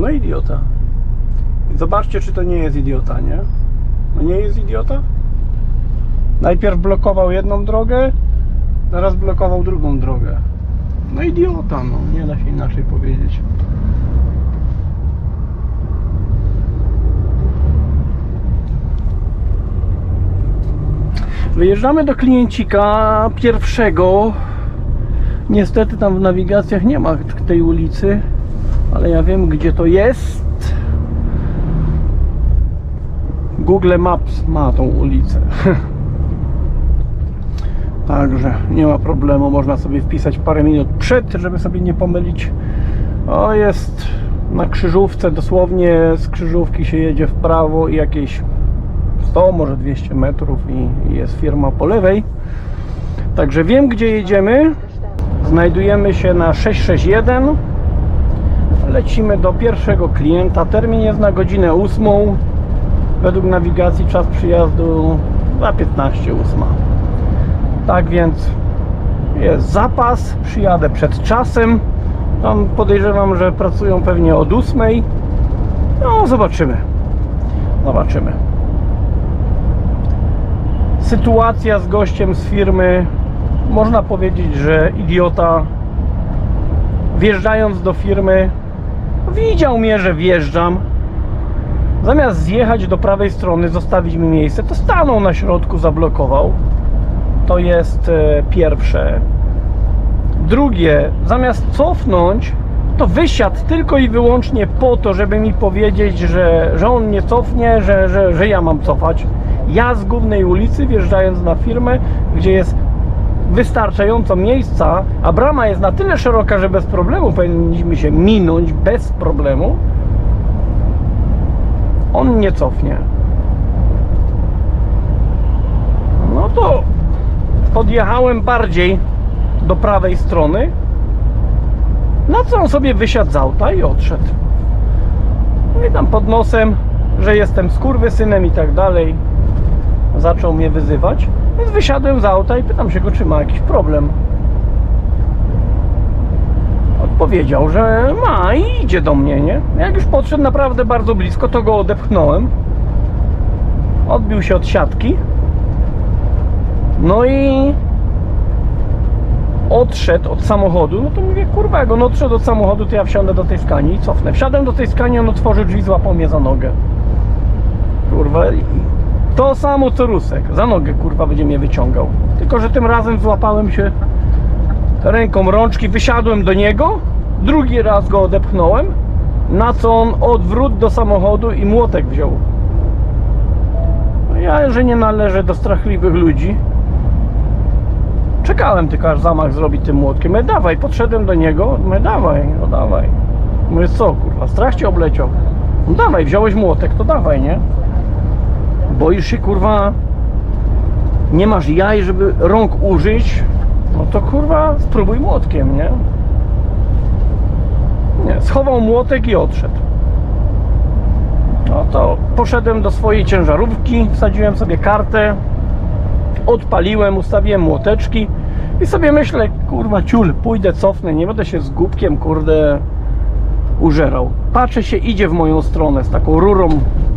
No idiota. Zobaczcie, czy to nie jest idiota, nie? No nie jest idiota? Najpierw blokował jedną drogę, teraz blokował drugą drogę. No idiota, no. Nie da się inaczej powiedzieć. Wyjeżdżamy do kliencika pierwszego. Niestety tam w nawigacjach nie ma tej ulicy, ale ja wiem gdzie to jest. Google Maps ma tą ulicę. Także nie ma problemu, można sobie wpisać parę minut przed, żeby sobie nie pomylić. O, jest na krzyżówce, dosłownie z krzyżówki się jedzie w prawo i jakieś 100, może 200 metrów i jest firma po lewej. Także wiem gdzie jedziemy. Znajdujemy się na 661. Lecimy do pierwszego klienta. Termin jest na godzinę 8. Według nawigacji czas przyjazdu za 15 8. Tak więc jest zapas. Przyjadę przed czasem. Tam podejrzewam, że pracują pewnie od 8. No zobaczymy. Zobaczymy sytuacja z gościem z firmy, można powiedzieć, że idiota, wjeżdżając do firmy, widział mnie, że wjeżdżam. Zamiast zjechać do prawej strony, zostawić mi miejsce, to stanął na środku, zablokował. To jest e, pierwsze. Drugie, zamiast cofnąć, to wysiadł tylko i wyłącznie po to, żeby mi powiedzieć, że, że on nie cofnie, że, że, że ja mam cofać. Ja z głównej ulicy, wjeżdżając na firmę, gdzie jest wystarczająco miejsca, a brama jest na tyle szeroka, że bez problemu powinniśmy się minąć bez problemu, on nie cofnie. No to podjechałem bardziej do prawej strony, na co on sobie wysiadł z auta i odszedł. I tam pod nosem, że jestem skurwysynem i tak dalej. Zaczął mnie wyzywać, więc wysiadłem z auta i pytam się go, czy ma jakiś problem. Odpowiedział, że ma i idzie do mnie, nie? Jak już podszedł naprawdę bardzo blisko, to go odepchnąłem. Odbił się od siatki. No i odszedł od samochodu, no to mówię, kurwa, jak on odszedł od samochodu, to ja wsiądę do tej skani i cofnę. Wsiadłem do tej skani, on otworzył drzwi, złapał mnie za nogę. Kurwa, to samo co Rusek. Za nogę, kurwa, będzie mnie wyciągał. Tylko, że tym razem złapałem się ręką rączki, wysiadłem do niego, drugi raz go odepchnąłem, na co on odwrót do samochodu i młotek wziął. No ja, że nie należę do strachliwych ludzi, Czekałem tylko aż zamach zrobi tym młotkiem. Mówię, dawaj, podszedłem do niego. Mówię, dawaj, no dawaj. Mówię, co kurwa, strach cię obleciał. No dawaj, wziąłeś młotek, to dawaj, nie? Boisz się kurwa, nie masz jaj, żeby rąk użyć, no to kurwa spróbuj młotkiem, nie? Nie, schował młotek i odszedł. No to poszedłem do swojej ciężarówki, wsadziłem sobie kartę, odpaliłem, ustawiłem młoteczki i sobie myślę, kurwa ciul, pójdę, cofnę, nie będę się z głupkiem, kurde, użerał. Patrzę się, idzie w moją stronę z taką rurą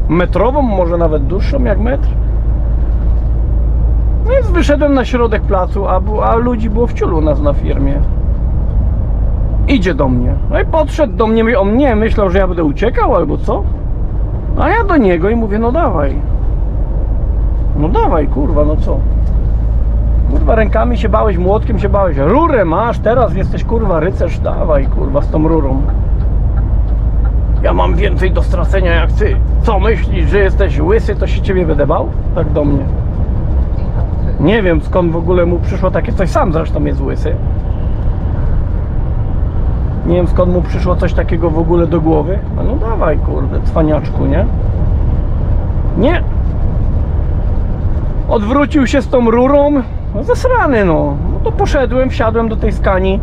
metrową, może nawet dłuższą jak metr. No więc wyszedłem na środek placu, a, a ludzi było w ciulu nas na firmie. Idzie do mnie. No i podszedł do mnie, on nie myślał, że ja będę uciekał albo co. A ja do niego i mówię, no dawaj. No dawaj, kurwa, no co? Kurwa, rękami się bałeś, młotkiem się bałeś. Rurę masz, teraz jesteś kurwa rycerz, dawaj kurwa z tą rurą. Ja mam więcej do stracenia jak ty. Co myślisz, że jesteś łysy, to się ciebie będę bał? Tak do mnie. Nie wiem skąd w ogóle mu przyszło takie coś, sam zresztą jest łysy. Nie wiem skąd mu przyszło coś takiego w ogóle do głowy. A no dawaj kurde, cwaniaczku, nie? Nie, odwrócił się z tą rurą, no zesrany no. No to poszedłem, wsiadłem do tej skani,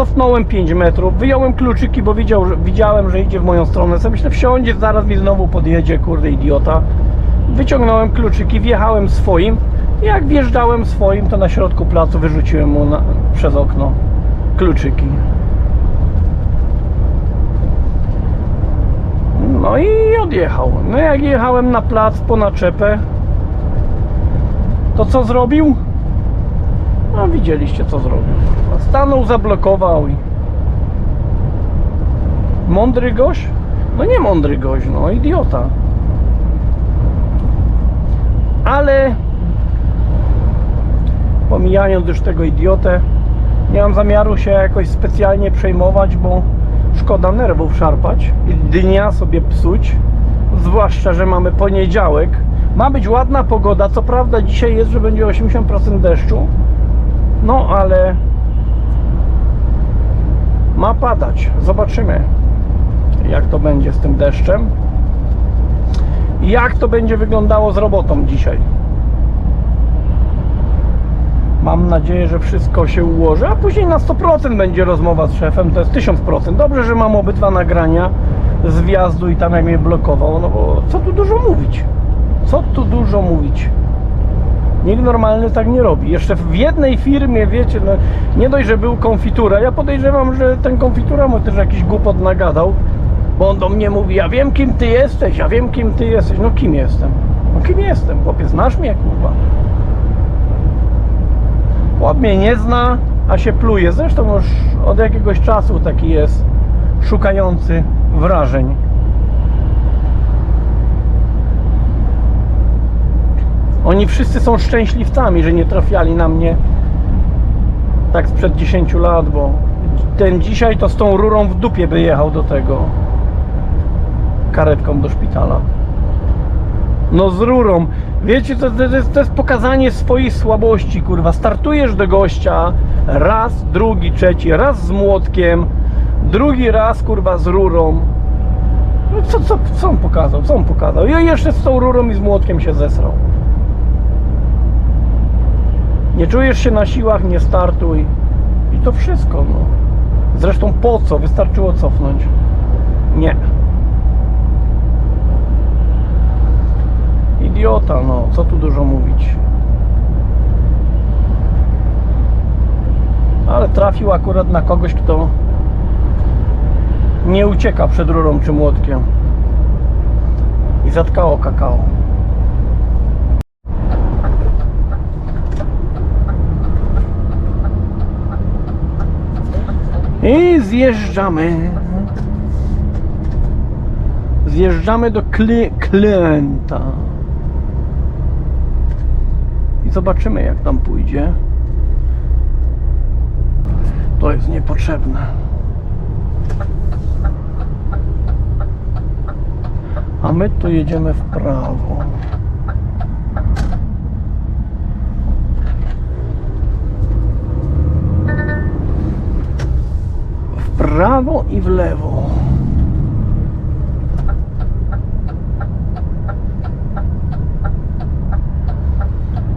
cofnąłem 5 metrów, wyjąłem kluczyki, bo widział, że, widziałem, że idzie w moją stronę. Sobie myślę, wsiądzie, zaraz mi znowu podjedzie, kurde idiota. Wyciągnąłem kluczyki, wjechałem swoim jak wjeżdżałem swoim, to na środku placu wyrzuciłem mu na, przez okno kluczyki. No i odjechał. No jak jechałem na plac po naczepę, to co zrobił? No widzieliście co zrobił. Stanął, zablokował i... Mądry gość? No nie mądry gość, no idiota. Ale pomijając już tego idiotę, nie mam zamiaru się jakoś specjalnie przejmować, bo szkoda nerwów szarpać i dnia sobie psuć. Zwłaszcza, że mamy poniedziałek. Ma być ładna pogoda. Co prawda dzisiaj jest, że będzie 80% deszczu. No ale ma padać. Zobaczymy, jak to będzie z tym deszczem. Jak to będzie wyglądało z robotą dzisiaj. Mam nadzieję, że wszystko się ułoży, a później na 100% będzie rozmowa z szefem, to jest 1000%. Dobrze, że mam obydwa nagrania z wjazdu i tam jak mnie blokował, no bo co tu dużo mówić? Co tu dużo mówić? Nikt normalny tak nie robi. Jeszcze w jednej firmie, wiecie, no, nie dość, że był konfitura, ja podejrzewam, że ten konfitura mu też jakiś głupot nagadał, bo on do mnie mówi, ja wiem kim ty jesteś, ja wiem kim ty jesteś. No kim jestem? No kim jestem? Chłopie, znasz mnie, kurwa? Chłop mnie nie zna, a się pluje. Zresztą już od jakiegoś czasu taki jest szukający wrażeń. Oni wszyscy są szczęśliwcami, że nie trafiali na mnie tak sprzed 10 lat, bo ten dzisiaj to z tą rurą w dupie by jechał do tego karetką do szpitala. No z rurą. Wiecie, to, to, jest, to jest pokazanie swojej słabości, kurwa. Startujesz do gościa raz, drugi, trzeci, raz z młotkiem, drugi raz, kurwa, z rurą. No co, co, co on pokazał? Co on pokazał? I jeszcze z tą rurą i z młotkiem się zesrał. Nie czujesz się na siłach, nie startuj. I to wszystko, no. Zresztą po co? Wystarczyło cofnąć. Nie. Idiota, no. Co tu dużo mówić. Ale trafił akurat na kogoś, kto nie ucieka przed rurą czy młotkiem. I zatkało kakao. I zjeżdżamy. Zjeżdżamy do kli klienta. I zobaczymy jak tam pójdzie. To jest niepotrzebne. A my tu jedziemy w prawo. W prawo i w lewo.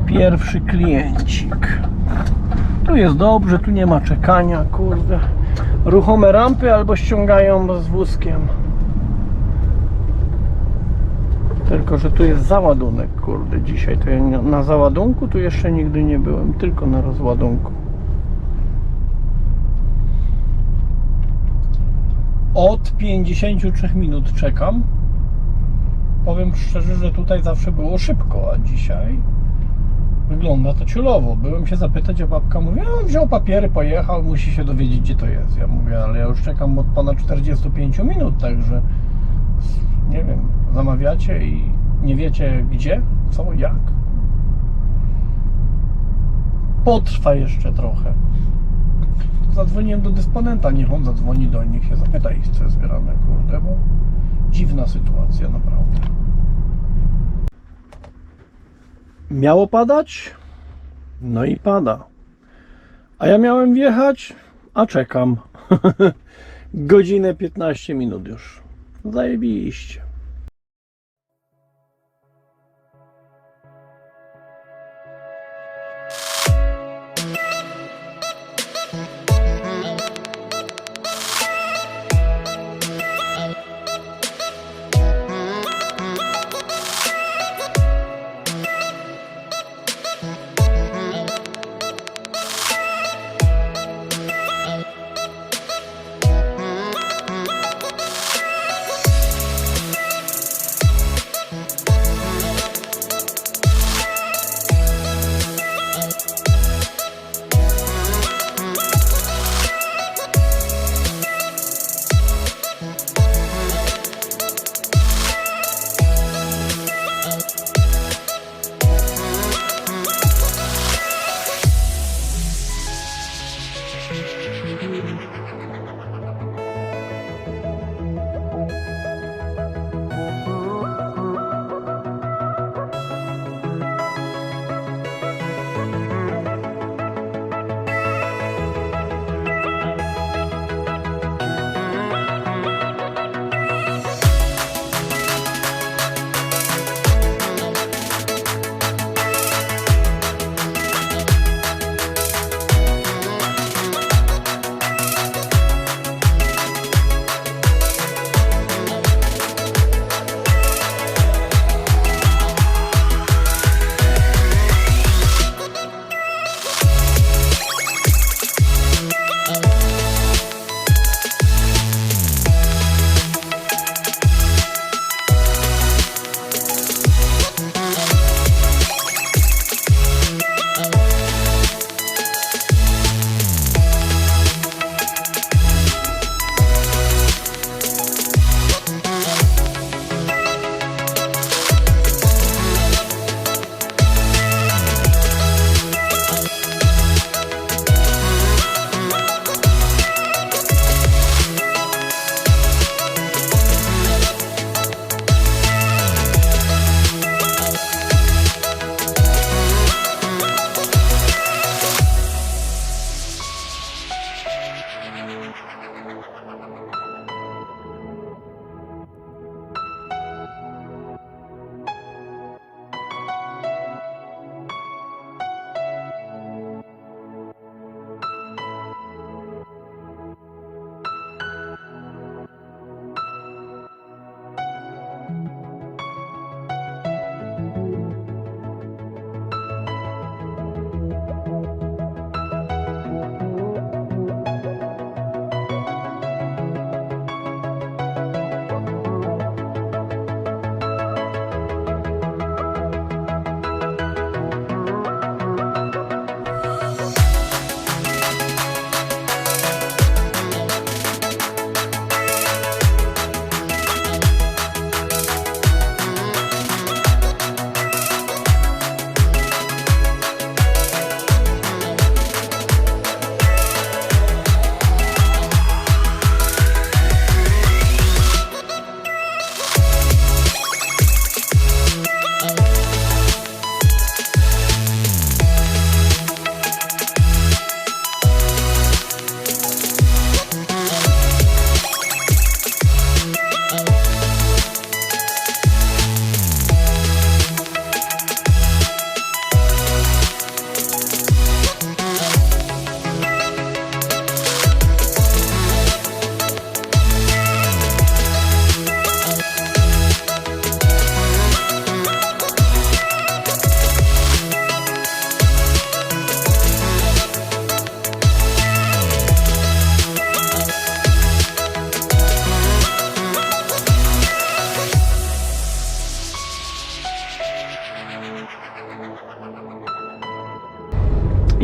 Pierwszy kliencik. Tu jest dobrze, tu nie ma czekania, kurde. Ruchome rampy albo ściągają z wózkiem. Tylko, że tu jest załadunek, kurde, dzisiaj. To ja na załadunku tu jeszcze nigdy nie byłem, tylko na rozładunku. Od 53 minut czekam. powiem szczerze, że tutaj zawsze było szybko, a dzisiaj wygląda to ciulowo. Byłem się zapytać, a babka mówi, a wziął papiery, pojechał, musi się dowiedzieć, gdzie to jest. Ja mówię, ale ja już czekam od ponad 45 minut, także nie wiem, zamawiacie i nie wiecie gdzie, co, jak. Potrwa jeszcze trochę. Zadzwoniłem do dysponenta, niech on zadzwoni do nich, się zapyta ich, co jest zbierane, kurde, bo dziwna sytuacja, naprawdę. Miało padać? No i pada. A ja miałem wjechać, a czekam. Godzinę 15 minut już. Zajebiście.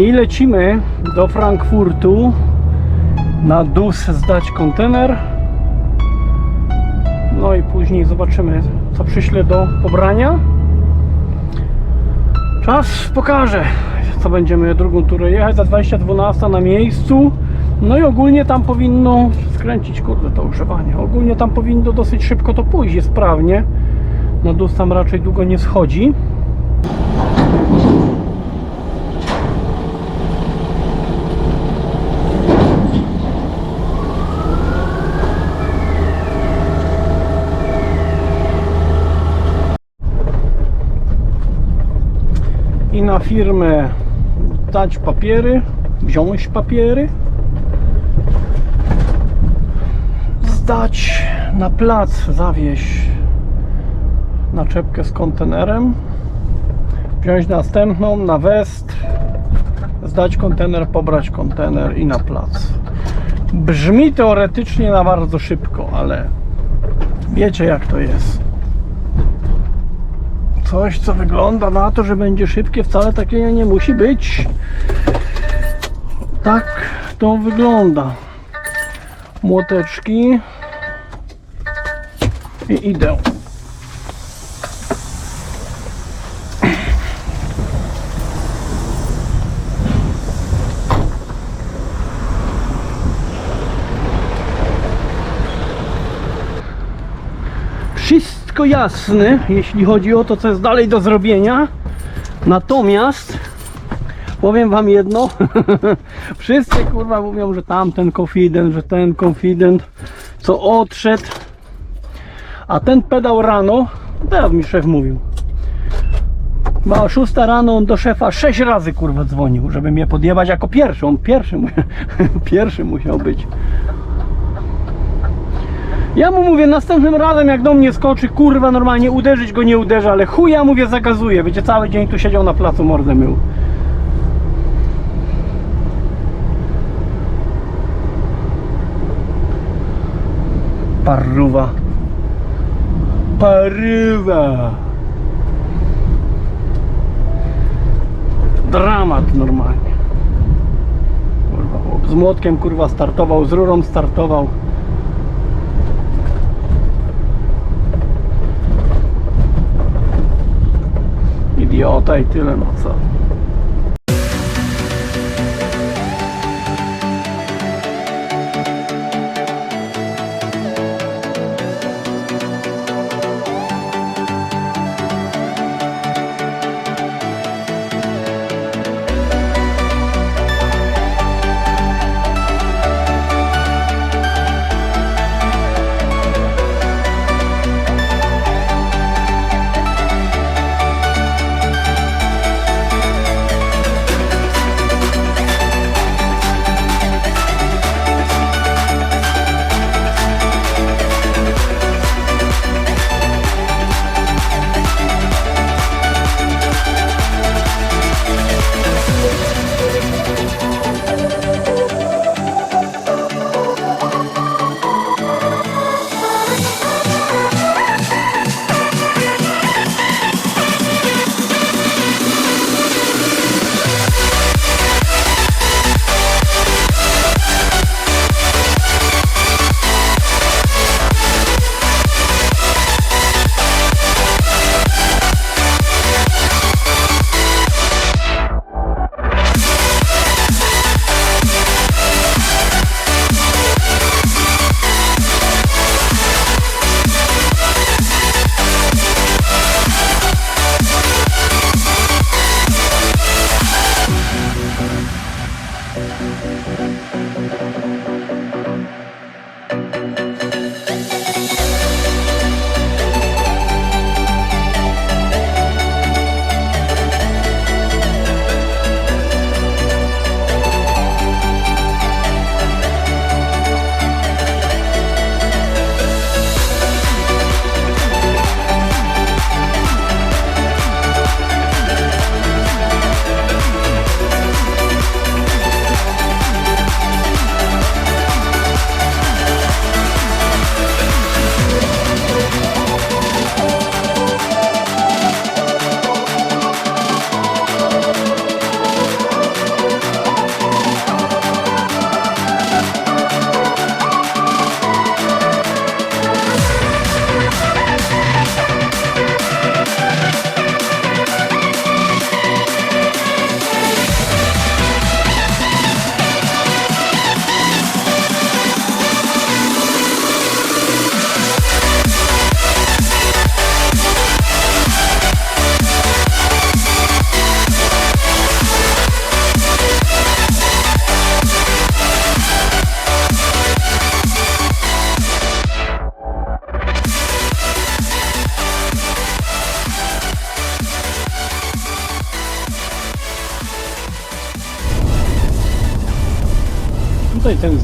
I lecimy do Frankfurtu na DUS zdać kontener. No i później zobaczymy, co przyślę do pobrania. Czas pokaże, co będziemy drugą turę jechać. Za 2012 na miejscu. No i ogólnie tam powinno skręcić, kurde, to ogrzewanie. Ogólnie tam powinno dosyć szybko to pójść, jest sprawnie. Na DUS tam raczej długo nie schodzi. I na firmę dać papiery, wziąć papiery, zdać na plac, zawieźć naczepkę z kontenerem, wziąć następną na west, zdać kontener, pobrać kontener i na plac. Brzmi teoretycznie na bardzo szybko, ale wiecie jak to jest coś, co wygląda na to, że będzie szybkie, wcale takie nie musi być. Tak to wygląda. Młoteczki. I idę. Wszystko jasne, jeśli chodzi o to, co jest dalej do zrobienia. Natomiast powiem wam jedno. Wszyscy kurwa mówią, że tamten confident, że ten confident, co odszedł. A ten pedał rano, teraz mi szef mówił. O 6 rano on do szefa 6 razy kurwa dzwonił, żeby mnie podjebać jako pierwszy. On pierwszy, pierwszy musiał być. Ja mu mówię następnym razem jak do mnie skoczy, kurwa normalnie uderzyć go nie uderzę, ale chuja mówię zagazuję. Będzie cały dzień tu siedział na placu mordę mył. Paruwa. Paruwa. Dramat normalnie. Kurwa, z młotkiem kurwa startował, z rurą startował. Idiota i tyle, no co. Tutaj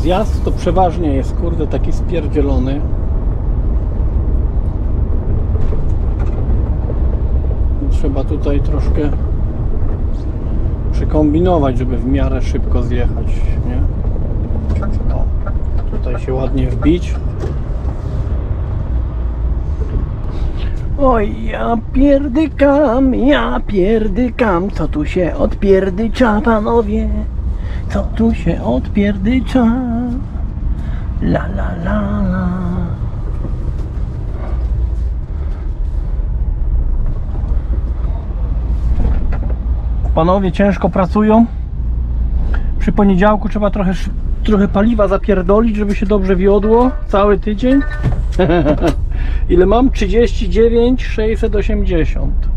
Zjazd to przeważnie jest, kurde, taki spierdzielony. Trzeba tutaj troszkę przykombinować, żeby w miarę szybko zjechać, nie? Tutaj się ładnie wbić. Oj, ja pierdykam, ja pierdykam, co tu się odpierdycza, panowie? Co tu się odpierdycza? La la la la. Panowie ciężko pracują. Przy poniedziałku trzeba trochę, trochę paliwa zapierdolić, żeby się dobrze wiodło. Cały tydzień. Ile mam? 39 680.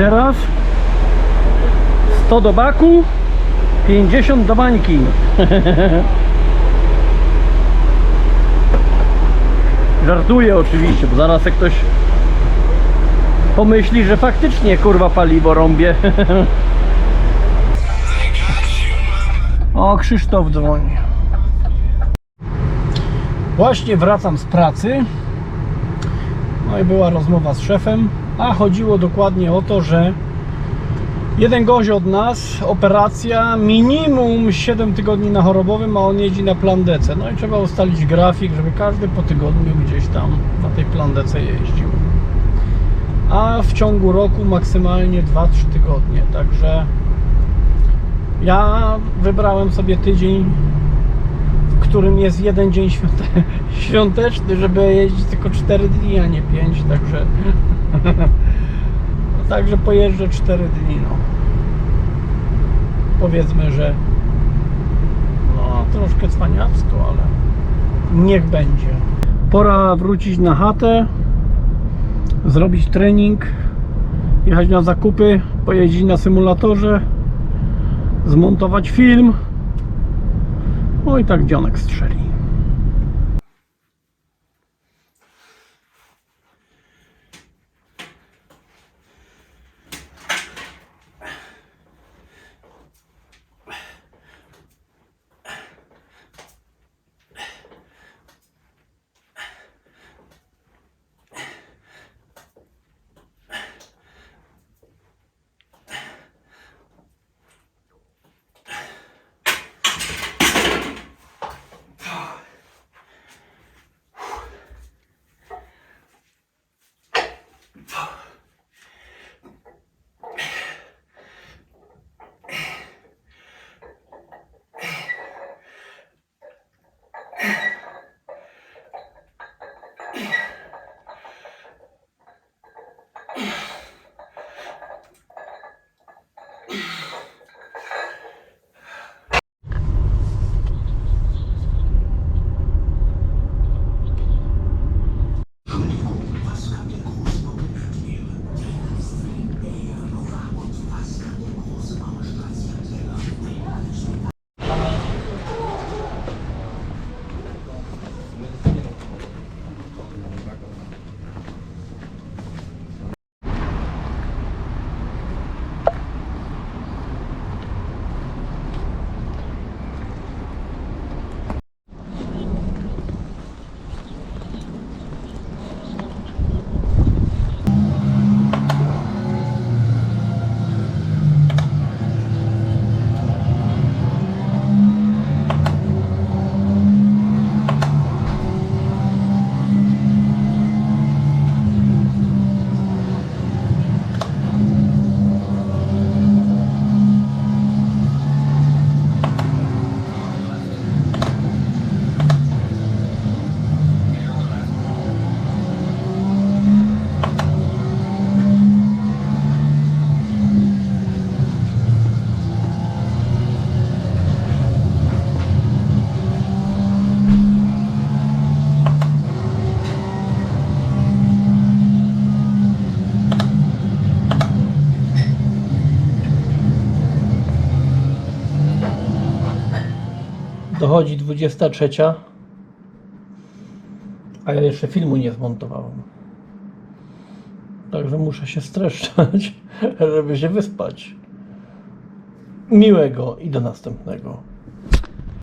teraz 100 do baku, 50 do bańki. Żartuję oczywiście, bo zaraz jak ktoś pomyśli, że faktycznie kurwa paliwo rąbie. O, Krzysztof dzwoni. Właśnie wracam z pracy. No i była rozmowa z szefem, a chodziło dokładnie o to, że jeden gość od nas, operacja, minimum 7 tygodni na chorobowym, a on jeździ na plandece. No i trzeba ustalić grafik, żeby każdy po tygodniu gdzieś tam na tej plandece jeździł. A w ciągu roku maksymalnie 2-3 tygodnie, także ja wybrałem sobie tydzień, w którym jest jeden dzień świąte świąteczny, żeby jeździć tylko 4 dni, a nie 5, także także pojeżdżę 4 dni, no. Powiedzmy, że no troszkę cwaniacko, ale niech będzie. Pora wrócić na chatę, zrobić trening, jechać na zakupy, pojeździć na symulatorze, zmontować film. No i tak dzionek strzeli. 23, a ja jeszcze filmu nie zmontowałem. Także muszę się streszczać, żeby się wyspać. Miłego i do następnego.